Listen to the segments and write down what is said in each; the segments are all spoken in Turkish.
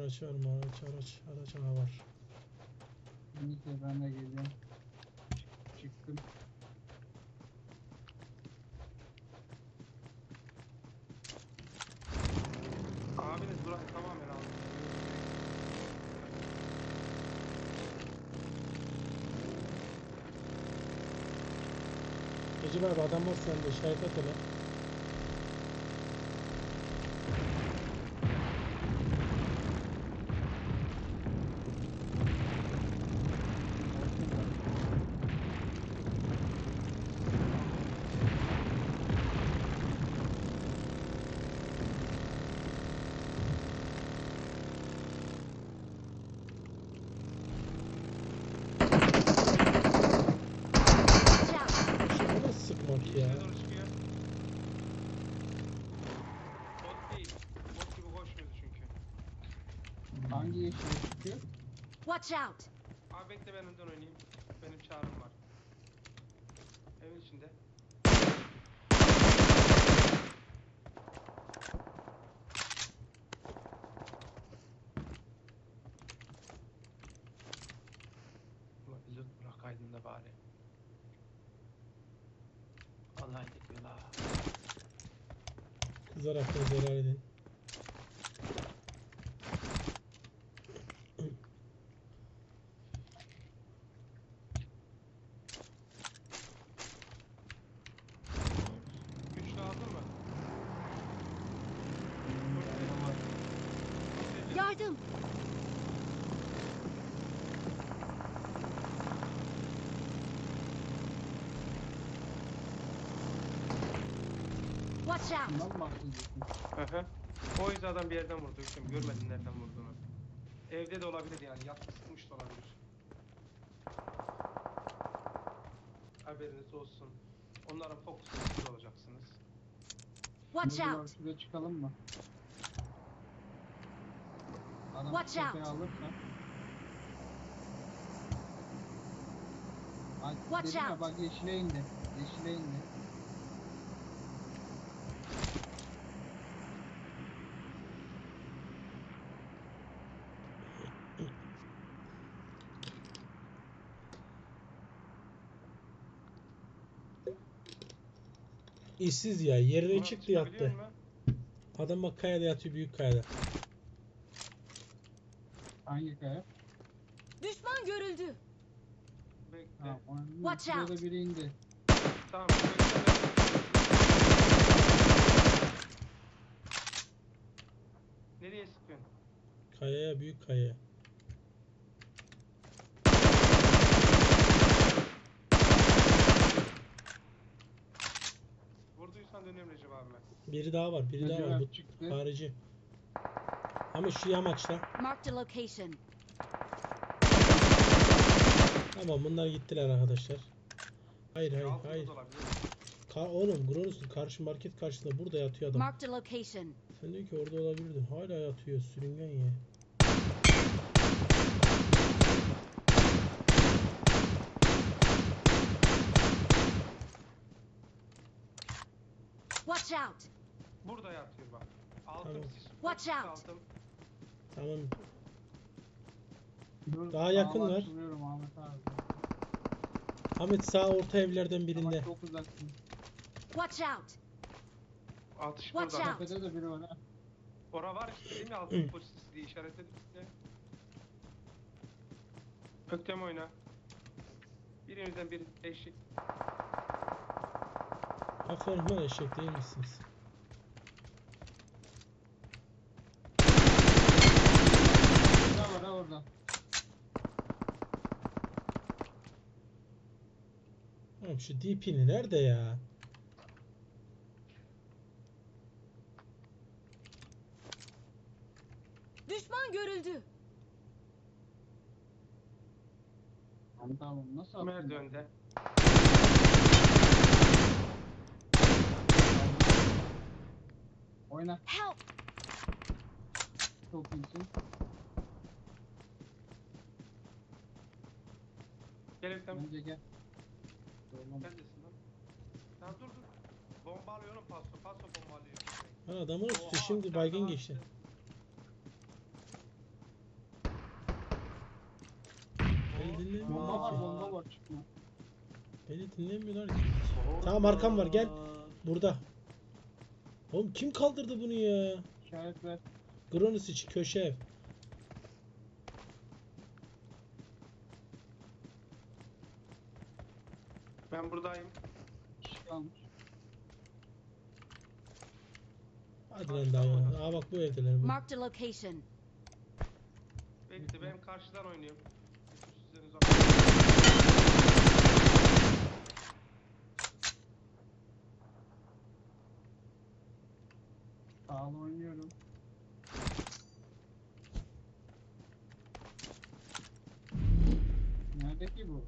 Araç var mı? Araç araç. Araç aha var. Neyse ben de geliyorum. Çıktım. Abiniz burayı tamamen aldı. Recep abi adam var sende işaret et hele. Watch out! Şimdi nasıl sıkmak ya? Doğru çıkıyor. Bot değil. Bot gibi koşmuyordu çünkü. Hangi yeşile çıkıyor? Watch out! Abi bekle ben önden oynayayım. Benim çağrım var. Evin içinde. Allah ediyor la. Kızlar hakkınızı helal edin. Watch out! Bundan mı bahsediyorsun? O yüzden adam bir yerden vurdu. Hüküm görmedin nereden vurduğunu. Evde de olabilir yani. Yattı sıkmış da olabilir. Haberiniz olsun. Onların fokusu siz olacaksınız. Watch out! Şuraya çıkalım mı? Adam Watch tepeye out. alırsa. Ay, Watch ya out. bak yeşile indi. Yeşile indi. İşsiz ya. Yerine Murat, çıktı yattı. Adam bak kayada yatıyor büyük kayada. Hangi kaya? Düşman görüldü! Bekle. Watch out. biri indi. Tamam. Nereye sıkıyorsun? Kayaya büyük kayaya. Vurduysan dönüyorum Recep abime. Biri daha var. Biri daha var. abi Bu çıktı. harici. Ama şu yamaçta. Marked a location. Tamam bunlar gittiler arkadaşlar. Hayır hayır hayır. olabilir. Ka oğlum Gronus'un karşı market karşısında burada yatıyor adam. Marked a location. Sen diyor ki orada olabilirdin. Hala yatıyor sürüngen ya. Watch out! Burada yatıyor bak. Altım Tamam. sis. Watch out. Altım. Tamam. Dur, Daha yakınlar. başvuruyorum Ahmet abi. Ahmet sağ orta evlerden Ama birinde. çok uzaksın. Watch out! Atış Watch burada. out. Tepede de biri var ha. Ora var işte değil mi altın polis diye işaretledik de. Öktem oyna. Birimizden bir eşlik. Aferin lan eşek değil misiniz? Biri daha var ha orada. Oğlum şu DP'ni nerede ya? Düşman görüldü! Ahmet abi nasıl attın? Merdivende. oyna. Help. Çok iyisin. Gel Ekrem. Bence gel. Tamam. Neredesin lan? Tamam dur dur. Bombalıyorum paso paso bombalıyorum. Ha adamı da şimdi baygın geçti. Beni dinlemiyorlar Bomba var bomba var çıkma. Beni dinlemiyorlar ki. Tamam arkam var gel. Burada. Oğlum kim kaldırdı bunu ya? İşaret ver. Gronus içi köşe ev. Ben buradayım. Kişi kalmış. Hadi lan daha. Aa bak bu evdeler bu. Marked a location. Bekle ben karşıdan oynuyorum. Sizden uzak. Sağlı oynuyorum. Nerede ki bu?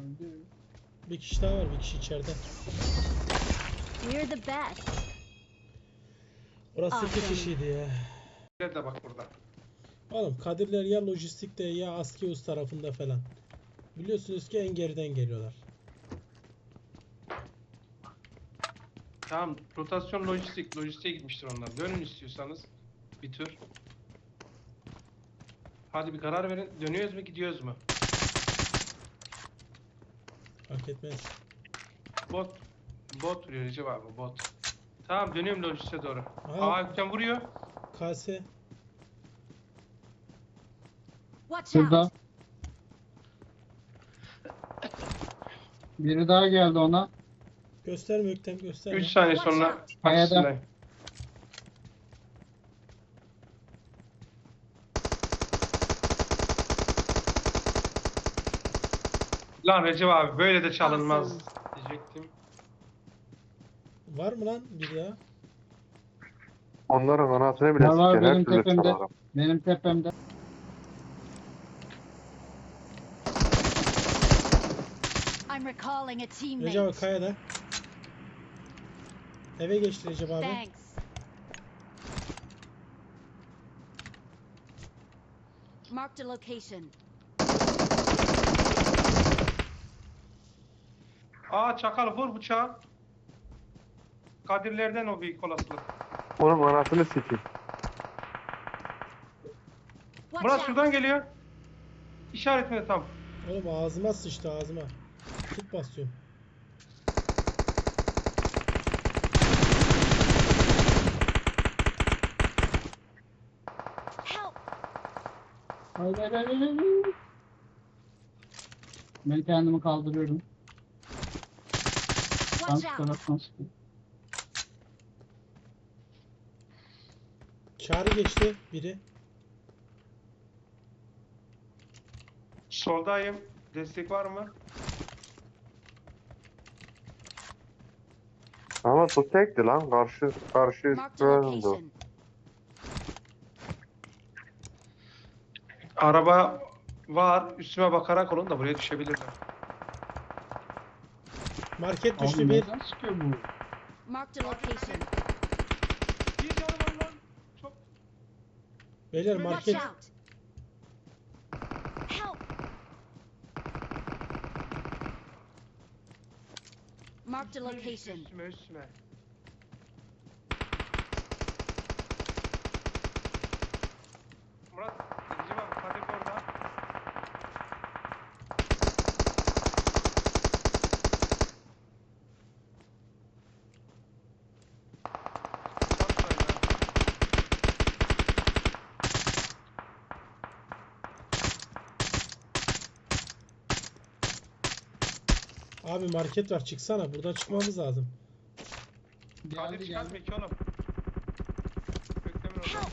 Öldü. Bir kişi daha var bir kişi içeride. We're the best. Orası iki kişiydi ya. Nerede bak burada. Oğlum Kadirler ya lojistikte ya Askios tarafında falan. Biliyorsunuz ki en geriden geliyorlar. Tamam rotasyon lojistik. Lojistiğe gitmiştir onlar. Dönün istiyorsanız. Bir tür. Hadi bir karar verin. Dönüyoruz mu gidiyoruz mu? Fark etmez. Bot. Bot vuruyor Recep abi bot. Tamam dönüyorum lojistiğe doğru. Aa Gökhan vuruyor. KS. Watch Şurada. out. Biri daha geldi ona. Gösterme Öktem gösterme. 3 saniye sonra karşısındayım. Lan Recep abi böyle de çalınmaz diyecektim. Var mı lan bir daha? Onların anasını bile Var, var, siker. Her benim türlü tepemde. çalarım. Benim tepemde. I'm recalling a Recep abi teammate. kayada. Eve Recep abi. Thanks. Marked a location. Aa çakal vur bıçağı. Kadirlerden o büyük olasılık. Onun anasını sikeyim. Watch Murat out. şuradan geliyor. İşaretine tam. Oğlum ağzıma sıçtı ağzıma. Tut basıyorum. Help. Hayır hayır hayır, hayır. hayır. Ben kendimi kaldırıyorum. Tam Watch şu out. taraftan sıkıyor. Çağrı geçti biri. Soldayım. Destek var mı? Ama bu tekti lan. Karşı karşı Marked a döndü. location. Araba var. Üstüme bakarak olun da buraya düşebilirler. Market düştü bir. nereden bu? Marked a location. Bir canı var lan. Çok Beyler Watch market. out. Help. Marked a location. Üstüme üstüme. Abi market var çıksana buradan çıkmamız lazım. Kadir Geldi ki oğlum. Gökdemin orada.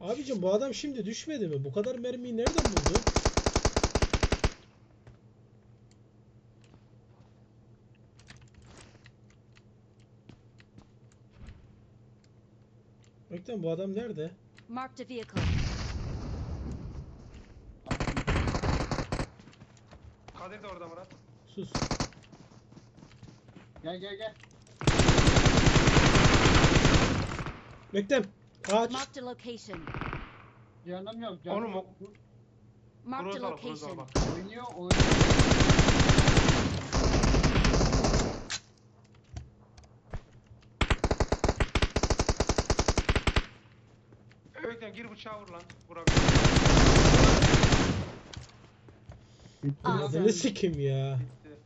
Abicim bu adam şimdi düşmedi mi? Bu kadar mermiyi nereden buldu? Ökten bu adam nerede? Marked a vehicle. Kadir de orada Murat. Sus. Gel gel gel. Bektem. Ağaç. Marked a location. Canım yok canım Oğlum o. Marked a al, al location. bak. Oynuyor oynuyor. Görkem gir bıçağı vur lan. Aa. Adını sikim ya. Bitti.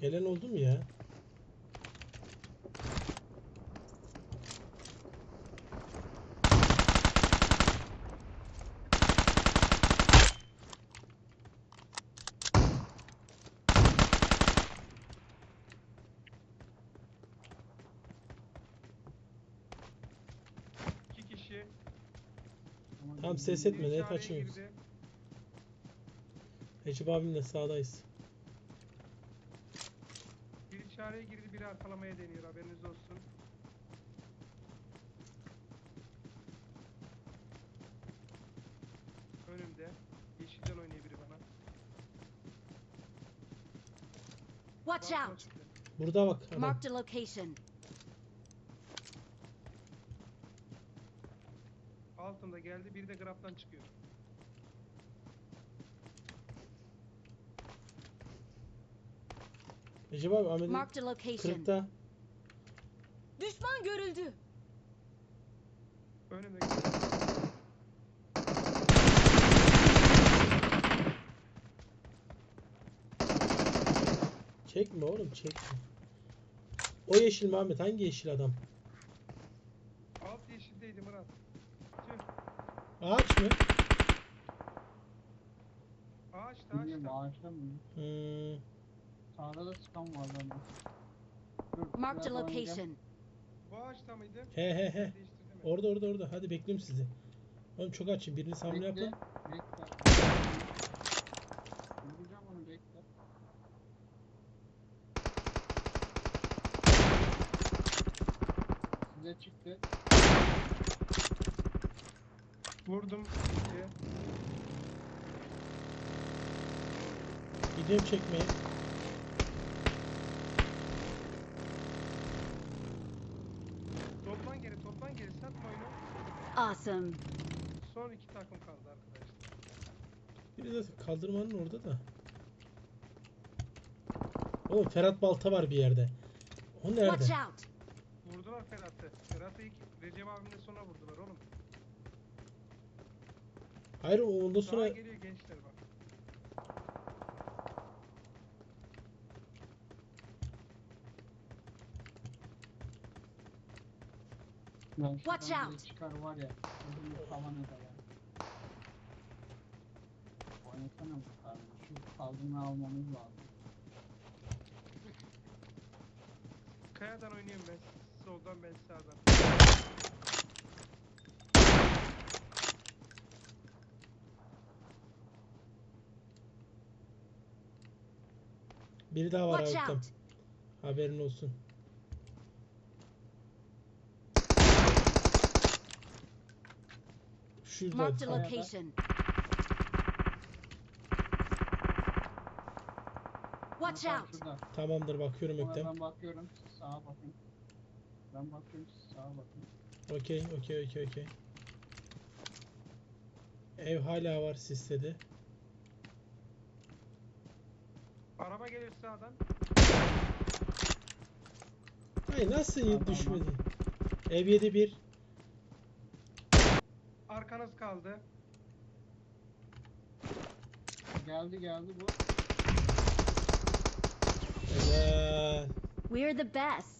Gelen oldu mu ya? İki kişi. Tamam ses etme net girdi. Recep abimle sağdayız. Biri içeriye girdi, biri arkalamaya deniyor. Haberiniz olsun. Önümde. Yeşilden oynuyor biri bana. Watch out! Burada bak adam. Marked a location. Altında geldi, biri de graptan çıkıyor. Recep abi Ahmet'in Marked a location. kırıkta. Düşman görüldü. Önümde. Çekme oğlum çekme. O yeşil mi Ahmet? Hangi yeşil adam? Ağaç mı? Ağaçta Bilmiyorum ağaçta. ağaçta mı? Hmm. Sağda da sıkan var bana. Dur, Marked a biraz oynayacağım. location. Bu ağaçta mıydı? He he he. Değiştirdim mi? Orada orada orada. Hadi bekliyorum sizi. Oğlum çok açım. Birini hamle Bekle, yapın. bekle. Vuracağım onu bekle. Size çıktı. Vurdum. ikiye. Gidiyorum çekmeye. Toplan geri, toplan geri. Satma oyunu. Awesome. Son iki takım kaldı arkadaşlar. Biri de kaldırmanın orada da. Oğlum Ferhat Balta var bir yerde. O Watch nerede? out! Vurdular Ferhat'ı. Ferhat'ı ilk Recep abimle sonra vurdular oğlum. Hayır o ondan Daha sonra geliyor gençler bak. Ben Watch out. çıkar var ya. Tavan eder ya. Oynasana bu kardeşi. Şu kaldırma almamız lazım. Kayadan oynuyorum ben. Soldan ben sağdan. Biri daha var Watch out! Haberin olsun. Şurada. Marked location. Watch out! Tamamdır bakıyorum Ona Öktem. ben bakıyorum. Sağa bakın. Ben bakıyorum. Sağa bakın. Okey okey okey okey. Ev hala var sisledi. Araba gelir sağdan. Ay nasıl Tamam, düşmedi? Ev 7 1. Arkanız kaldı. Geldi geldi bu. Helal. We're the best.